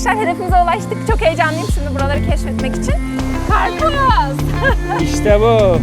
arkadaşlar hedefimize ulaştık. Çok heyecanlıyım şimdi buraları keşfetmek için. Karpuz! İşte bu.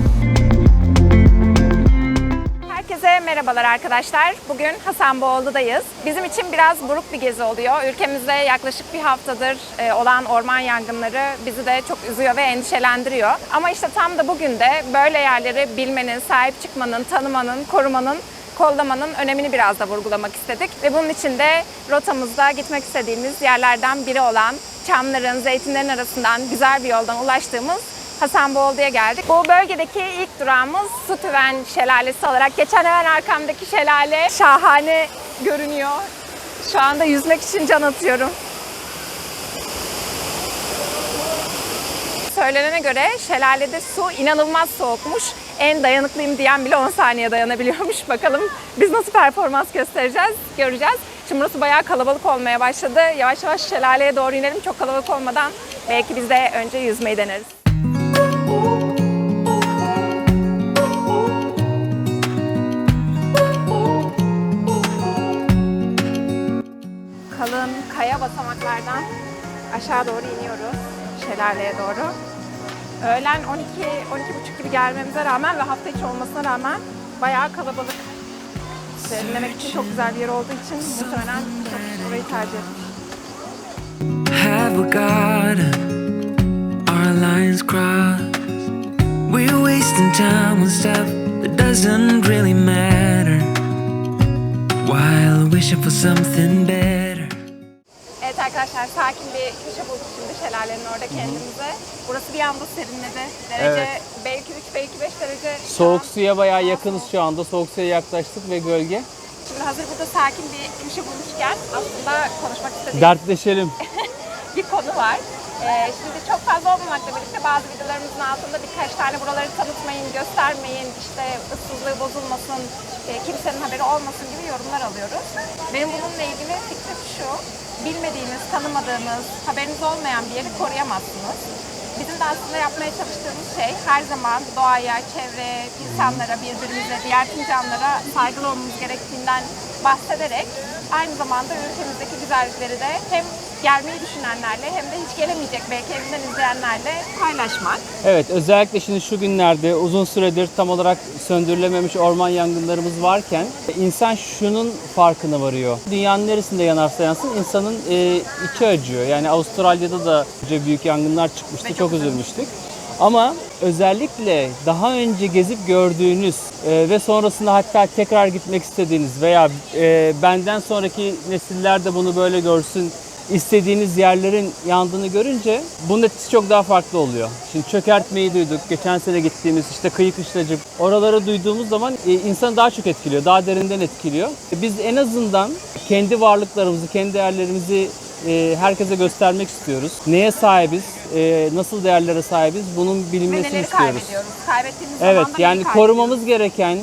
Herkese merhabalar arkadaşlar. Bugün Hasanboğlu'dayız. Bizim için biraz buruk bir gezi oluyor. Ülkemizde yaklaşık bir haftadır e, olan orman yangınları bizi de çok üzüyor ve endişelendiriyor. Ama işte tam da bugün de böyle yerleri bilmenin, sahip çıkmanın, tanımanın, korumanın kollamanın önemini biraz da vurgulamak istedik. Ve bunun için de rotamızda gitmek istediğimiz yerlerden biri olan çamların, zeytinlerin arasından güzel bir yoldan ulaştığımız Hasanboğlu'ya geldik. Bu bölgedeki ilk durağımız Sutüven Şelalesi olarak geçen hemen arkamdaki şelale şahane görünüyor. Şu anda yüzmek için can atıyorum. Söylenene göre şelalede su inanılmaz soğukmuş. En dayanıklıyım diyen bile 10 saniye dayanabiliyormuş. Bakalım biz nasıl performans göstereceğiz, göreceğiz. Şimdi burası bayağı kalabalık olmaya başladı. Yavaş yavaş şelaleye doğru inelim. Çok kalabalık olmadan belki biz de önce yüzmeyi deneriz. kalın kaya basamaklardan aşağı doğru iniyoruz şelaleye doğru. Öğlen 12 12.30 gibi gelmemize rağmen ve hafta içi olmasına rağmen bayağı kalabalık. Serinlemek için çok güzel bir yer olduğu için muhtemelen çok burayı tercih etmiş. have garden, our lines cross. We're wasting time on stuff that doesn't really matter, while wishing for something better. Arkadaşlar sakin bir köşe bulduk şimdi şelalenin orada kendimize. Burası bir anda serinledi. Derece Evet. belki 3 belki 5 derece. şu Soğuk an. suya bayağı yakınız şu anda. Soğuk suya yaklaştık ve gölge. Şimdi hazır burada sakin bir köşe bulmuşken aslında konuşmak istediğim Dertleşelim. bir konu var. Ee, şimdi çok fazla olmamakla birlikte bazı videolarımızın altında birkaç tane buraları tanıtmayın, göstermeyin, işte ıssızlığı bozulmasın, e, kimsenin haberi olmasın gibi yorumlar alıyoruz. Benim bununla ilgili fikrim şu, bilmediğiniz, tanımadığınız, haberiniz olmayan bir yeri koruyamazsınız. Bizim de aslında yapmaya çalıştığımız şey her zaman doğaya, çevreye, insanlara, birbirimize, diğer tüm canlılara saygılı olmamız gerektiğinden bahsederek aynı zamanda ülkemizdeki güzellikleri de hem gelmeyi düşünenlerle hem de hiç gelemeyecek belki evinden izleyenlerle paylaşmak. Evet özellikle şimdi şu günlerde uzun süredir tam olarak söndürülememiş orman yangınlarımız varken insan şunun farkına varıyor. Dünyanın neresinde yanarsa yansın insanın e, içi acıyor. Yani Avustralya'da da büyük yangınlar çıkmıştı. Ve çok Çok üzülmüştük. Ama özellikle daha önce gezip gördüğünüz e, ve sonrasında hatta tekrar gitmek istediğiniz veya e, benden sonraki nesiller de bunu böyle görsün istediğiniz yerlerin yandığını görünce bunun etkisi çok daha farklı oluyor. Şimdi çökertmeyi duyduk. Geçen sene gittiğimiz işte kıyık işlacı oraları duyduğumuz zaman e, insanı daha çok etkiliyor. Daha derinden etkiliyor. E, Biz en azından kendi varlıklarımızı, kendi değerlerimizi e, herkese göstermek istiyoruz. Neye sahibiz, nasıl değerlere sahibiz bunun bilinmesini istiyoruz. kaybediyoruz? Kaybettiğimiz Evet zaman da yani korumamız gereken,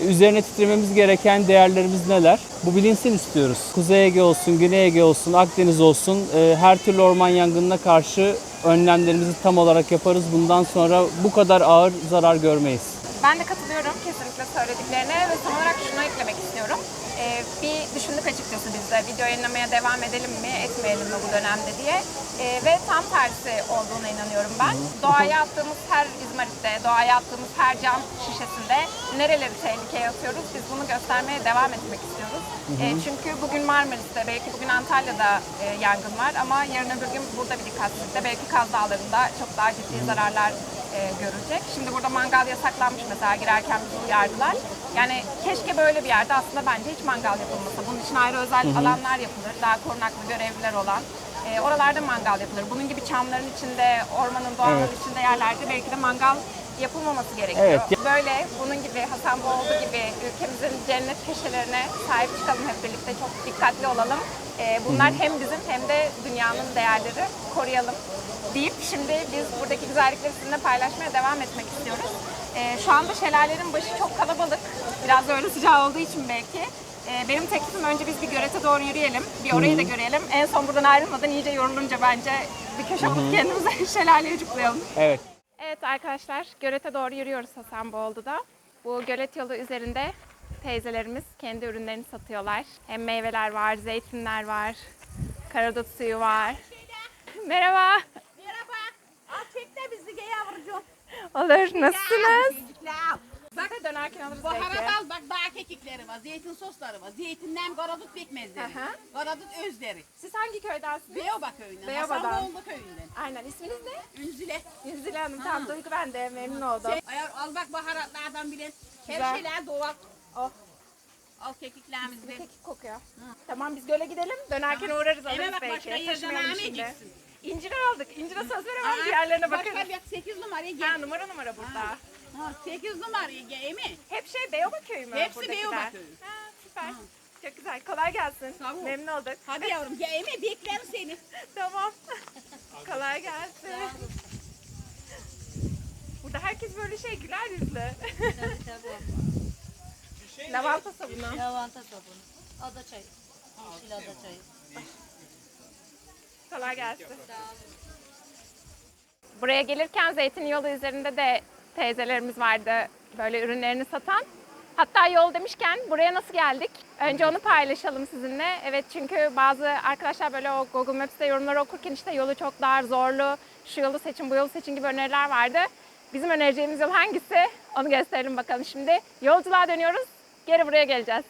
üzerine titrememiz gereken değerlerimiz neler? Bu bilinsin istiyoruz. Kuzey Ege olsun, Güney Ege olsun, Akdeniz olsun e, her türlü orman yangınına karşı önlemlerimizi tam olarak yaparız. Bundan sonra bu kadar ağır zarar görmeyiz. Ben de katılıyorum kesinlikle söylediklerine ve son olarak şunu eklemek istiyorum. Ee, bir düşündük açıkçası biz de video yayınlamaya devam edelim mi, etmeyelim mi bu dönemde diye. Ee, ve tam tersi olduğuna inanıyorum ben. Doğaya attığımız her izmaritte, doğaya attığımız her cam şişesinde nereleri tehlikeye atıyoruz biz bunu göstermeye devam etmek istiyoruz. Ee, çünkü bugün Marmaris'te, belki bugün Antalya'da e, yangın var ama yarın öbür gün burada bir dikkatsizlikte belki Kaz Dağları'nda çok daha ciddi zararlar e, görecek. Şimdi burada mangal yasaklanmış mesela girerken bizi uyardılar. Yani keşke böyle bir yerde aslında bence hiç mangal yapılmasa. Bunun için ayrı özel alanlar yapılır. Daha korunaklı görevliler olan. E, oralarda mangal yapılır. Bunun gibi çamların içinde, ormanın, doğanın Evet. içinde yerlerde belki de mangal yapılmaması gerekiyor. Evet. Böyle bunun gibi Hasanboğlu gibi ülkemizin cennet köşelerine sahip çıkalım hep birlikte. Çok dikkatli olalım. E, bunlar hem bizim hem de dünyanın değerleri koruyalım deyip şimdi biz buradaki güzellikleri sizinle paylaşmaya devam etmek istiyoruz. Ee, şu anda şelalenin başı çok kalabalık. Biraz da öyle sıcağı olduğu için belki. Ee, benim teklifim önce biz bir görete doğru yürüyelim. Bir orayı da görelim. En son buradan ayrılmadan iyice yorulunca bence bir köşe bulup kendimize şelaleye ucuklayalım. Evet. Evet arkadaşlar görete doğru yürüyoruz Hasanboğlu'da. Bu gölet yolu üzerinde teyzelerimiz kendi ürünlerini satıyorlar. Hem meyveler var, zeytinler var, karadut suyu var. Merhaba. Merhaba. Al çek de bizi gel yavrucuğum. Olur. Nasılsınız? Bak dönerken alırız Baharat al bak daha kekikleri var, zeytin sosları var, zeytinden karadut pekmezleri, hı. karadut özleri. Siz hangi köydensiniz? Beyoba köyünden, Beyoba'dan. Hasanlıoğlu köyünden. Aynen. İsminiz ne? Ünzile. Yüzüle Hanım. Tamam Duygu ben de memnun oldum. Şey, ayar, al bak baharatlardan bilen. Güzel. Her şeyler doğal. Oh. Al kekiklerimizi kekik kokuyor. Tamam biz göle gidelim. Dönerken uğrarız alırız Eve bak belki. başka yerden Taşımayalım şimdi. İncir aldık. İncire söz veremem. Diğerlerine Başka bakarız. bir 8 numaraya Ha, gel. numara numara burada. Ha, 8 numaraya gel mi? Hep şey Beyoba köyü mü? Hepsi? Beyoba köyü. Ha, süper. Çok güzel. Kolay gelsin. Sağ ol. Memnun olduk. Hadi yavrum gel mi? Beklerim seni. Tamam. Kolay gelsin. Burada herkes böyle şey güler yüzlü. Lavanta sabunu. Lavanta sabunu. Ada çayı. Yeşil ada çayı. Kolay gelsin. Buraya gelirken zeytin yolu üzerinde de teyzelerimiz vardı böyle ürünlerini satan. Hatta yol demişken buraya nasıl geldik? Önce onu paylaşalım sizinle. Evet çünkü bazı arkadaşlar böyle o Google Maps'te yorumları okurken işte yolu çok dar, zorlu, şu yolu seçin, bu yolu seçin gibi öneriler vardı. Bizim önereceğimiz yol hangisi? Onu gösterelim bakalım şimdi. Yolculuğa dönüyoruz. Geri buraya geleceğiz.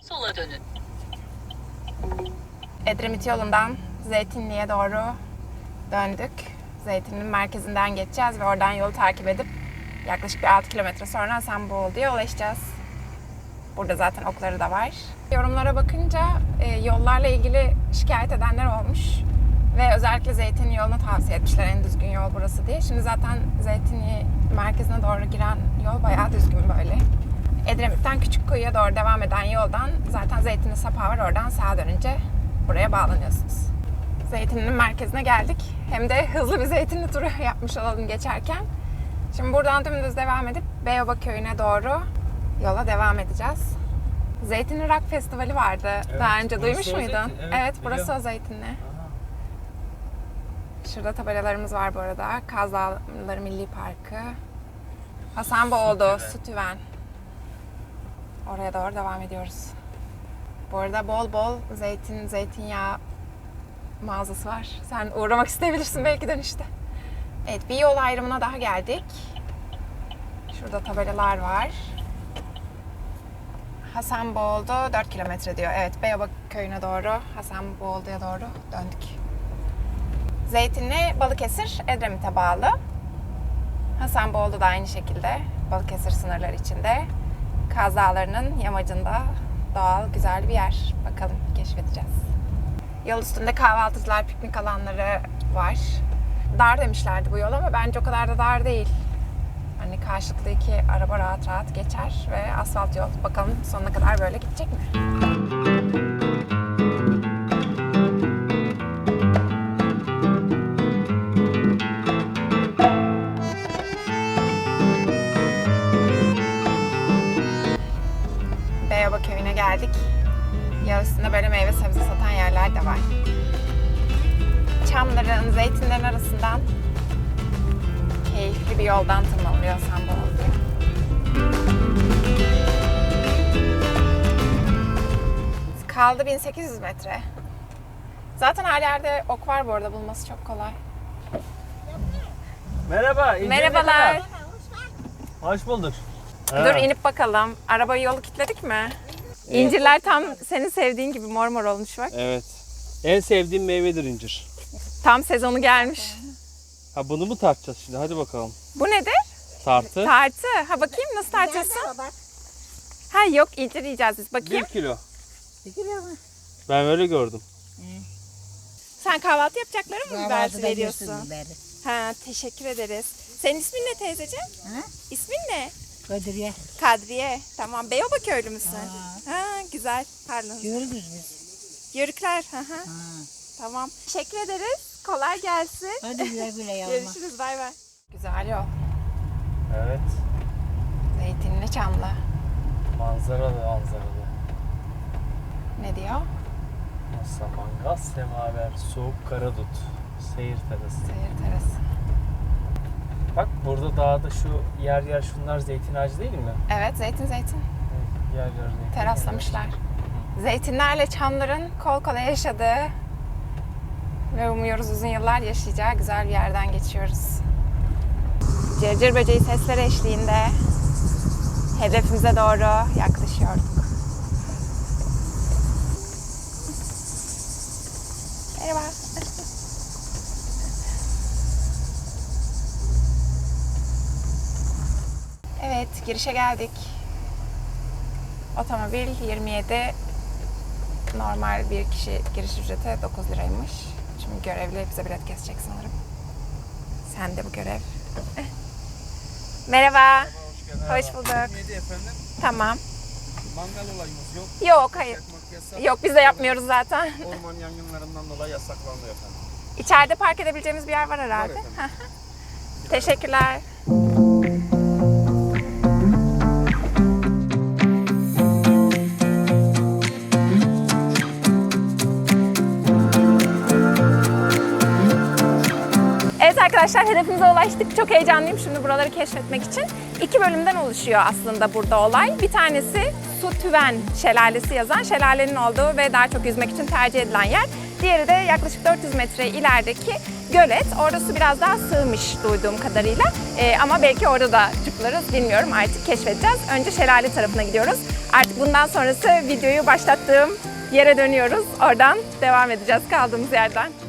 Sola dönün. Edremit yolundan Zeytinli'ye doğru döndük. Zeytinli'nin merkezinden geçeceğiz ve oradan yolu takip edip yaklaşık bir 6 kilometre sonra Esenboğlu'ya ulaşacağız. Burada zaten okları da var. Yorumlara bakınca e, yollarla ilgili şikayet edenler olmuş. Ve özellikle Zeytinli yolunu tavsiye etmişler en düzgün yol burası diye. Şimdi zaten Zeytinli merkezine doğru giren yol bayağı düzgün böyle. Edremit'ten Küçükkuyu'ya doğru devam eden yoldan zaten Zeytinli sapağı var oradan sağa dönünce buraya bağlanıyorsunuz. Zeytinli'nin merkezine geldik. Hem de hızlı bir Zeytinli turu yapmış olalım geçerken. Şimdi buradan dümdüz devam edip Beyoba köyüne doğru yola devam edeceğiz. Zeytinli Rock Festivali vardı. Daha önce duymuş muydun? Zeytin, evet, evet, burası biliyorum. o Zeytinli. Şurada tabelalarımız var bu arada. Kaz Dağları Milli Parkı. Hasanboğlu, Sütüven. Oraya doğru devam ediyoruz. Bu arada bol bol zeytin, zeytinyağı mağazası var. Sen uğramak isteyebilirsin belki dönüşte. Evet bir yol ayrımına daha geldik. Şurada tabelalar var. Hasanboğlu'da 4 kilometre diyor. Evet Beyoba köyüne doğru, Hasanboğlu'ya doğru döndük. Zeytinli Balıkesir Edremit'e bağlı. Hasanboğlu da aynı şekilde Balıkesir sınırları içinde. Kaz Dağları'nın yamacında doğal güzel bir yer. Bakalım keşfedeceğiz. Yol üstünde kahvaltıcılar, piknik alanları var. Dar demişlerdi bu yol ama bence o kadar da dar değil. Hani karşılıklı iki araba rahat rahat geçer ve asfalt yol. Bakalım sonuna kadar böyle gidecek mi? Beyoba köyüne geldik. Üstünde böyle meyve sebze satan yerler de var. Çamların, zeytinlerin arasından keyifli bir yoldan tırmanılıyor Samboğlu'ya. Kaldı 1800 metre. Zaten her yerde ok var bu arada bulması çok kolay. Merhaba. Merhabalar. kadar? Hoş bulduk. Dur inip bakalım. Arabayı yolu kilitledik mi? İncirler tam senin sevdiğin gibi mor mor olmuş bak. Evet. En sevdiğim meyvedir incir. Tam sezonu gelmiş. Ha bunu mu tartacağız şimdi? Hadi bakalım. Bu nedir? Tartı. Tartı. Ha bakayım nasıl tartıyorsun? Ha yok incir yiyeceğiz biz. Bir Bakayım. kilo. Ben öyle gördüm. Sen kahvaltı yapacakları mı bibersi veriyorsun? biberi. Ha teşekkür ederiz. Senin ismin ne teyzeciğim? Ha? İsmin ne? Kadriye. Kadriye. Tamam. Beyoba köylü müsün? Ha güzel. Pardon. Görürüz biz. Yörükler. Hı hı. Tamam. Teşekkür ederiz. Kolay gelsin. Hadi güle güle yavrum. Görüşürüz. Bay bay. Güzel yol. Evet. Zeytinli çamlı. Manzaralı manzaralı. Ne diyor? Masa, mangal, semaver, soğuk karadut, seyir terası. Seyir terası. Bak burada dağda şu yer yer şunlar zeytin ağacı değil mi? Evet zeytin zeytin. Evet, yer yer zeytin Teraslamışlar. Zeytinlerle çamların kol kola yaşadığı Ve umuyoruz uzun yıllar yaşayacağı güzel bir yerden geçiyoruz. Cırcır böceği sesleri eşliğinde hedefimize doğru yaklaşıyorduk. Merhaba. Evet, girişe geldik. Otomobil 27, normal bir kişi giriş ücreti 9 liraymış. Şimdi görevli bize bilet kesecek sanırım. Sen de bu görev. Merhaba. Hoş bulduk. Neydi efendim? Tamam. Mangal olayımız yok. Yok, hayır. Yok biz de yapmıyoruz zaten. Orman yangınlarından dolayı yasaklandı efendim. İçeride park edebileceğimiz bir yer var herhalde. efendim. Teşekkürler. Arkadaşlar hedefimize ulaştık. Çok heyecanlıyım şimdi buraları keşfetmek için. İki bölümden oluşuyor aslında burada olay. Bir tanesi Su Tüven Şelalesi yazan şelalenin olduğu ve daha çok yüzmek için tercih edilen yer. Diğeri de yaklaşık 400 metre ilerideki gölet. Orada su biraz daha sığmış duyduğum kadarıyla. Ee, ama belki orada da çıkılırız bilmiyorum artık keşfedeceğiz. Önce şelale tarafına gidiyoruz. Artık bundan sonrası videoyu başlattığım yere dönüyoruz. Oradan devam edeceğiz kaldığımız yerden.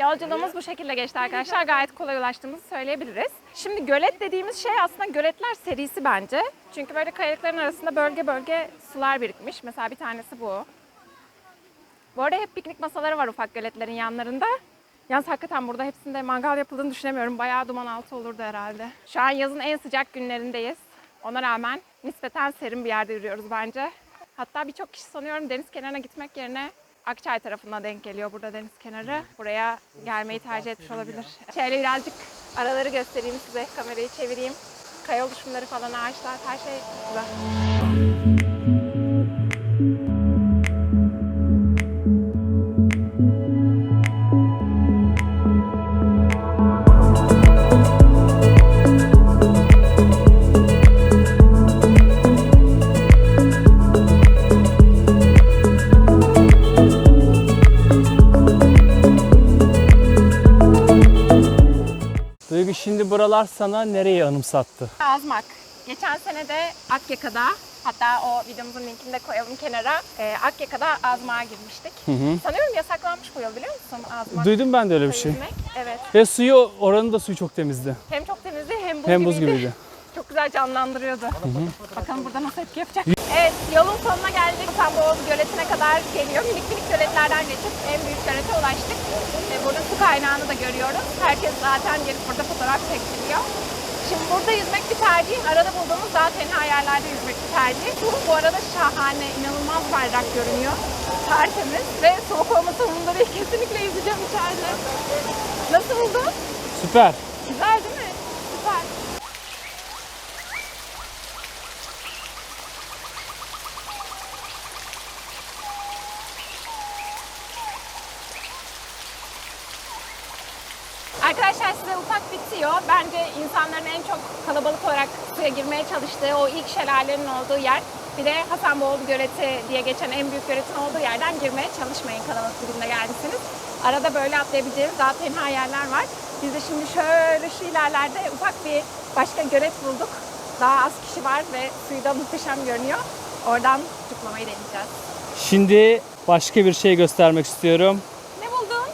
Yolculuğumuz bu şekilde geçti arkadaşlar. Gayet kolay ulaştığımızı söyleyebiliriz. Şimdi gölet dediğimiz şey aslında göletler serisi bence. Çünkü böyle kayalıkların arasında bölge bölge sular birikmiş. Mesela bir tanesi bu. Bu arada hep piknik masaları var ufak göletlerin yanlarında. Yalnız hakikaten burada hepsinde mangal yapıldığını düşünemiyorum. Bayağı duman altı olurdu herhalde. Şu an yazın en sıcak günlerindeyiz. Ona rağmen nispeten serin bir yerde yürüyoruz bence. Hatta birçok kişi sanıyorum deniz kenarına gitmek yerine Akçay tarafına denk geliyor burada deniz kenarı. Buraya gelmeyi tercih etmiş olabilir. Şöyle birazcık araları göstereyim size. Kamerayı çevireyim. Kaya oluşumları falan, ağaçlar, her şey güzel. Buralar sana nereyi anımsattı? Azmak. Geçen sene de Akyaka'da, hatta o videomuzun linkini de koyalım kenara. Ee, Akyaka'da Azmak'a girmiştik. Sanıyorum yasaklanmış bu yıl biliyor musun Azmak? Duydum ben de öyle bir şey. yüzmek. Evet. Ve suyu, oranın da suyu çok temizdi. Hem çok temizdi hem buz, Hem buz gibiydi. gibiydi. Güzel canlandırıyordu. Bakalım burada nasıl etki yapacak. Evet, yolun sonuna geldik. Tamboğlu Göleti'ne kadar geliyor. Minik minik göletlerden geçip en büyük gölete ulaştık. Ve burada su kaynağını da görüyoruz. Herkes zaten gelip burada fotoğraf çektiriyor. Şimdi burada yüzmek bir tercih. Arada bulduğumuz daha tenha yerlerde yüzmek bir tercih. Su bu arada şahane, inanılmaz berrak görünüyor. Tertemiz ve soğuk olması umurumda değil. Kesinlikle yüzeceğim içeride. Nasıl buldun? Süper. Güzel değil mi? Süper. Arkadaşlar size ufak bir tiyo. Bence insanların en çok kalabalık olarak suya girmeye çalıştığı o ilk şelalenin olduğu yer. Bir de Hasanboğlu Göleti diye geçen en büyük göletin olduğu yerden girmeye çalışmayın kalabalık bir günde geldiyseniz. Arada böyle atlayabileceğiniz daha tenha yerler var. Biz de şimdi şöyle şu ilerlerde ufak bir başka gölet bulduk. Daha az kişi var ve suyu da muhteşem görünüyor. Oradan tutmamayı deneyeceğiz. Şimdi başka bir şey göstermek istiyorum. Ne buldun?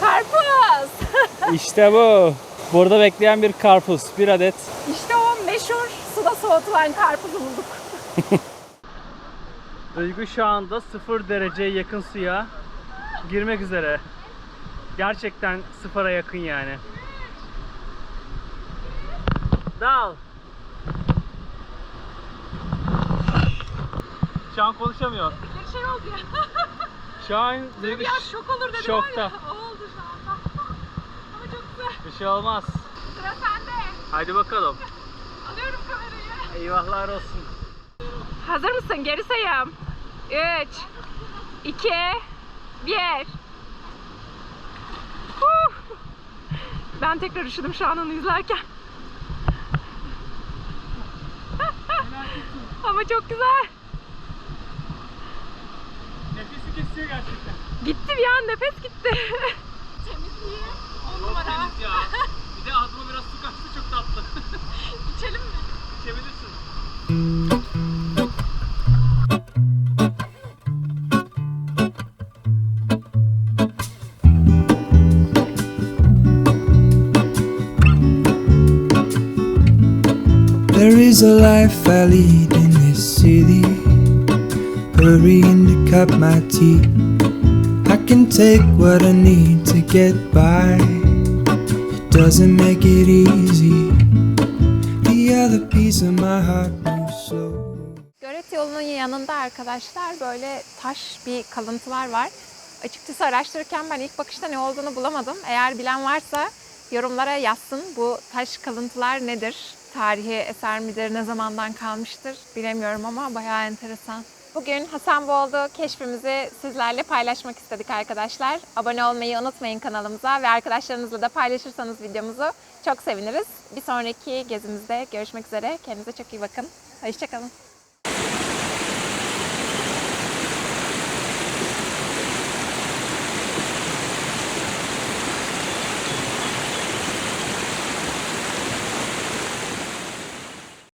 Karpuz. İşte bu. Burada bekleyen bir karpuz. Bir adet. İşte o meşhur suda soğutulan karpuzu bulduk. Duygu şu anda 0 dereceye yakın suya girmek üzere. Gerçekten sıfıra yakın yani. Dal. Şu an konuşamıyor. Bir şey oldu ya. Şu an Duygu şok olur dedim şokta. var ya. Bir şey olmaz. Sıra sende. Haydi bakalım. Alıyorum kamerayı. Eyvahlar olsun. Hazır mısın? Geri sayım. 3 2 1 Ben tekrar üşüdüm şu an onu izlerken. Ama çok güzel. Nefesi kesiyor gerçekten. Gitti bir an nefes gitti. Temizliği 10 numara. ya. Bir de ağzıma biraz su kaçtı çok tatlı. İçelim mi? İçebilirsin. There is a life I lead in this city. Hurrying to cut my teeth. I can take what I need to get by. Doesn't make it easy. The other piece of my heart moves slow. Gölet yolunun yanında arkadaşlar böyle taş bir kalıntılar var. Açıkçası araştırırken ben ilk bakışta ne olduğunu bulamadım. Eğer bilen varsa yorumlara yazsın. Bu taş kalıntılar nedir? Tarihi eser midir? Ne zamandan kalmıştır? Bilemiyorum ama bayağı enteresan. Bugün Hasanboğlu keşfimizi sizlerle paylaşmak istedik arkadaşlar. Abone olmayı unutmayın kanalımıza ve arkadaşlarınızla da paylaşırsanız videomuzu çok seviniriz. Bir sonraki gezimizde görüşmek üzere. Kendinize çok iyi bakın. Hoşçakalın.